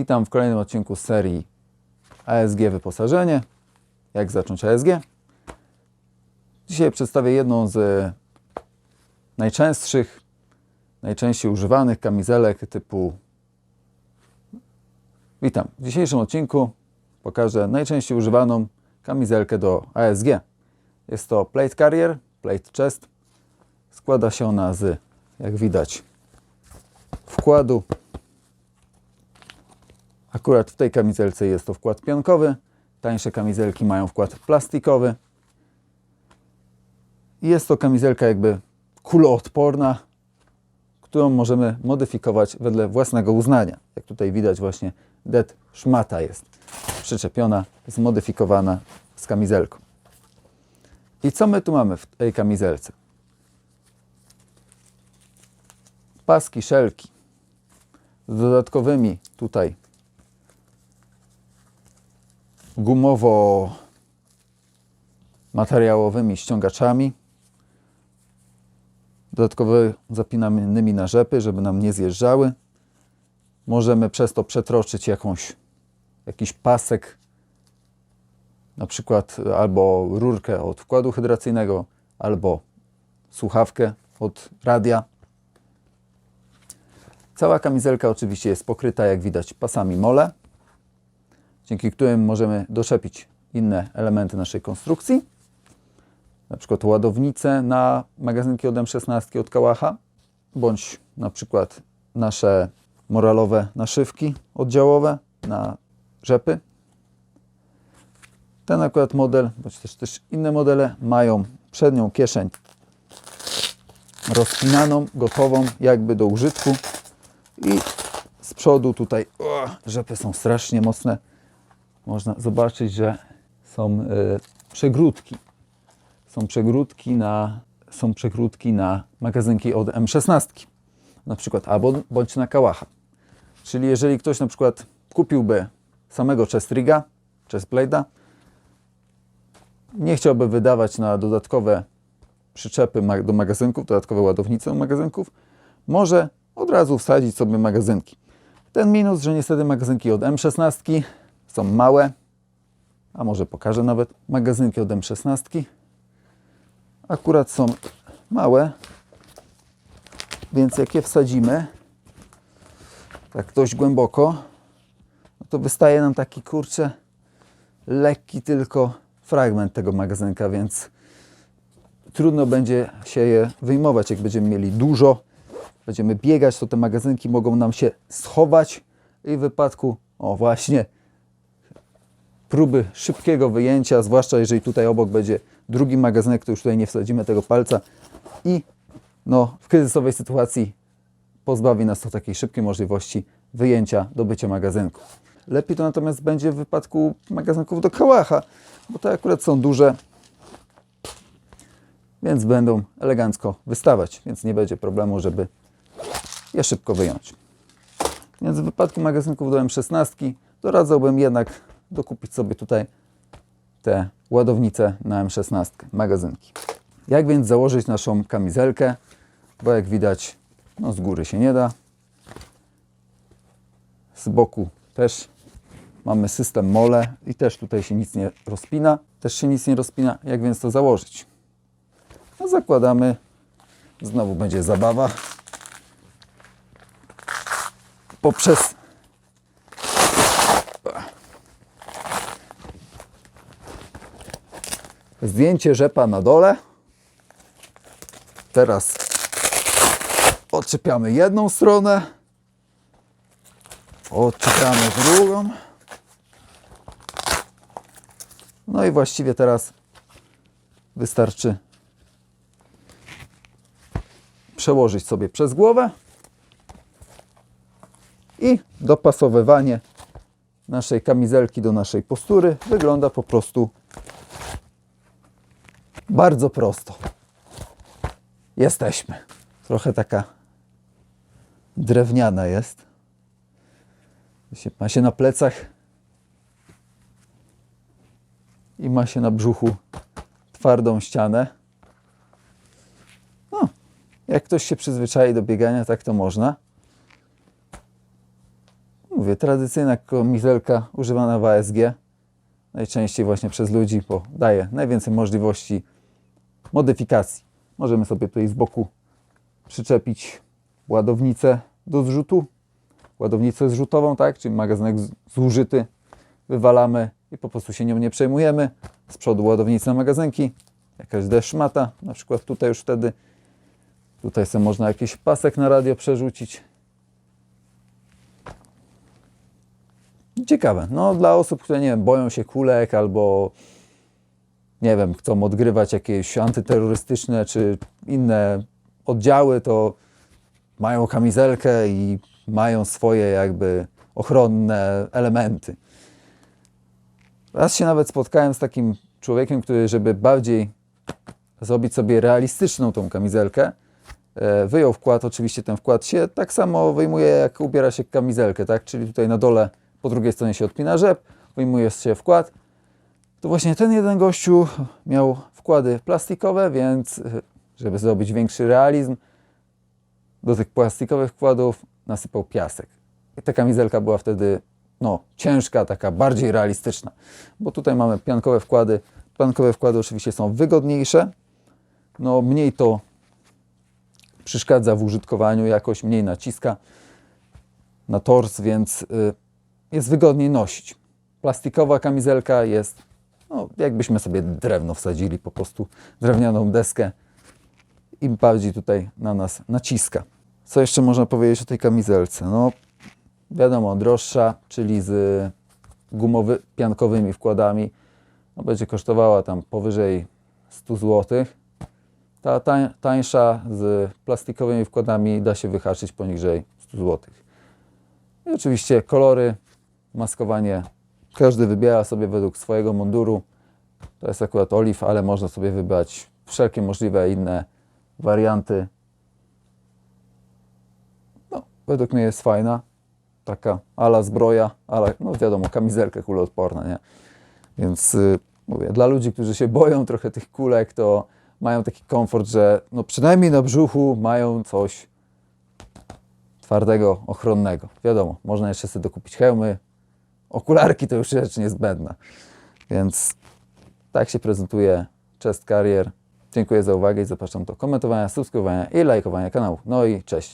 Witam w kolejnym odcinku serii ASG Wyposażenie. Jak zacząć ASG? Dzisiaj przedstawię jedną z najczęstszych, najczęściej używanych kamizelek typu. Witam. W dzisiejszym odcinku pokażę najczęściej używaną kamizelkę do ASG. Jest to plate carrier, plate chest. Składa się ona z, jak widać, wkładu. Akurat w tej kamizelce jest to wkład pionkowy. Tańsze kamizelki mają wkład plastikowy. Jest to kamizelka jakby kuloodporna, którą możemy modyfikować wedle własnego uznania. Jak tutaj widać właśnie det szmata jest przyczepiona, zmodyfikowana z kamizelką. I co my tu mamy w tej kamizelce? Paski, szelki z dodatkowymi tutaj gumowo-materiałowymi ściągaczami, dodatkowo zapinanymi na rzepy, żeby nam nie zjeżdżały. Możemy przez to przetroczyć jakąś, jakiś pasek, na przykład albo rurkę od wkładu hydracyjnego, albo słuchawkę od radia. Cała kamizelka oczywiście jest pokryta, jak widać, pasami mole, dzięki którym możemy doczepić inne elementy naszej konstrukcji, na przykład ładownicę na magazynki od M16 od Kałacha, bądź na przykład nasze moralowe naszywki oddziałowe na rzepy. Ten akurat model, bądź też, też inne modele mają przednią kieszeń rozpinaną, gotową jakby do użytku i z przodu tutaj o, rzepy są strasznie mocne. Można zobaczyć, że są y, przegródki. Są przegródki na, są przegródki na magazynki od M16, na przykład albo bądź na Kałacha. Czyli jeżeli ktoś na przykład kupiłby samego chest riga, chest blade'a, nie chciałby wydawać na dodatkowe przyczepy do magazynków, dodatkowe ładownice do magazynków, może od razu wsadzić sobie magazynki. Ten minus, że niestety magazynki od M16 są małe, a może pokażę nawet magazynki od M16. Akurat są małe, więc jak je wsadzimy tak dość głęboko, no to wystaje nam taki kurczę lekki tylko fragment tego magazynka, więc trudno będzie się je wyjmować. Jak będziemy mieli dużo, będziemy biegać, to te magazynki mogą nam się schować i w wypadku, o właśnie, próby szybkiego wyjęcia, zwłaszcza jeżeli tutaj obok będzie drugi magazynek, to już tutaj nie wsadzimy tego palca i no, w kryzysowej sytuacji pozbawi nas to takiej szybkiej możliwości wyjęcia, dobycia magazynku. Lepiej to natomiast będzie w wypadku magazynków do kałacha, bo te akurat są duże, więc będą elegancko wystawać, więc nie będzie problemu, żeby je szybko wyjąć. Więc w wypadku magazynków do M16 doradzałbym jednak dokupić sobie tutaj te ładownice na M16, magazynki. Jak więc założyć naszą kamizelkę? Bo jak widać, no z góry się nie da. Z boku też mamy system mole i też tutaj się nic nie rozpina. Też się nic nie rozpina. Jak więc to założyć? No zakładamy. Znowu będzie zabawa. Poprzez zdjęcie rzepa na dole. Teraz odczepiamy jedną stronę, odczepiamy drugą. No i właściwie teraz wystarczy przełożyć sobie przez głowę i dopasowywanie naszej kamizelki do naszej postury wygląda po prostu bardzo prosto. Jesteśmy. Trochę taka drewniana jest. Ma się na plecach i ma się na brzuchu twardą ścianę. No, jak ktoś się przyzwyczai do biegania, tak to można. Mówię, tradycyjna kamizelka używana w ASG. Najczęściej właśnie przez ludzi, bo daje najwięcej możliwości modyfikacji. Możemy sobie tutaj z boku przyczepić ładownicę do zrzutu, ładownicę zrzutową, tak, czyli magazynek zużyty, wywalamy i po prostu się nią nie przejmujemy. Z przodu ładownica magazynki, jakaś deszmata, na przykład tutaj już wtedy. Tutaj sobie można jakiś pasek na radio przerzucić. Ciekawe. No dla osób, które nie wiem, boją się kulek albo nie wiem, chcą odgrywać jakieś antyterrorystyczne czy inne oddziały, to mają kamizelkę i mają swoje jakby ochronne elementy. Raz się nawet spotkałem z takim człowiekiem, który, żeby bardziej zrobić sobie realistyczną tą kamizelkę, e, wyjął wkład, oczywiście ten wkład się tak samo wyjmuje, jak ubiera się kamizelkę, tak? Czyli tutaj na dole, po drugiej stronie się odpina rzep, wyjmuje się wkład. To właśnie ten jeden gościu miał wkłady plastikowe, więc e, żeby zrobić większy realizm, do tych plastikowych wkładów nasypał piasek. I ta kamizelka była wtedy no, ciężka, taka bardziej realistyczna, bo tutaj mamy piankowe wkłady. Piankowe wkłady oczywiście są wygodniejsze, no mniej to przeszkadza w użytkowaniu, jakoś mniej naciska na tors, więc y, jest wygodniej nosić. Plastikowa kamizelka jest, no, jakbyśmy sobie drewno wsadzili, po prostu drewnianą deskę im bardziej tutaj na nas naciska. Co jeszcze można powiedzieć o tej kamizelce? No, wiadomo, droższa, czyli z gumowy, piankowymi wkładami, no, będzie kosztowała tam powyżej 100 zł. Ta tań, tańsza z plastikowymi wkładami da się wyhaczyć poniżej 100 zł. I oczywiście kolory, maskowanie. Każdy wybiera sobie według swojego munduru. To jest akurat oliw, ale można sobie wybrać wszelkie możliwe inne warianty. No, według mnie jest fajna. Taka ala zbroja, ale no wiadomo, kamizelka kuloodporna, nie? Więc y, mówię, dla ludzi, którzy się boją trochę tych kulek, to mają taki komfort, że no przynajmniej na brzuchu mają coś twardego, ochronnego. Wiadomo, można jeszcze sobie dokupić hełmy, okularki to już rzecz niezbędna. Więc tak się prezentuje Chest Carrier. Dziękuję za uwagę i zapraszam do komentowania, subskrybowania i lajkowania kanału. No i cześć.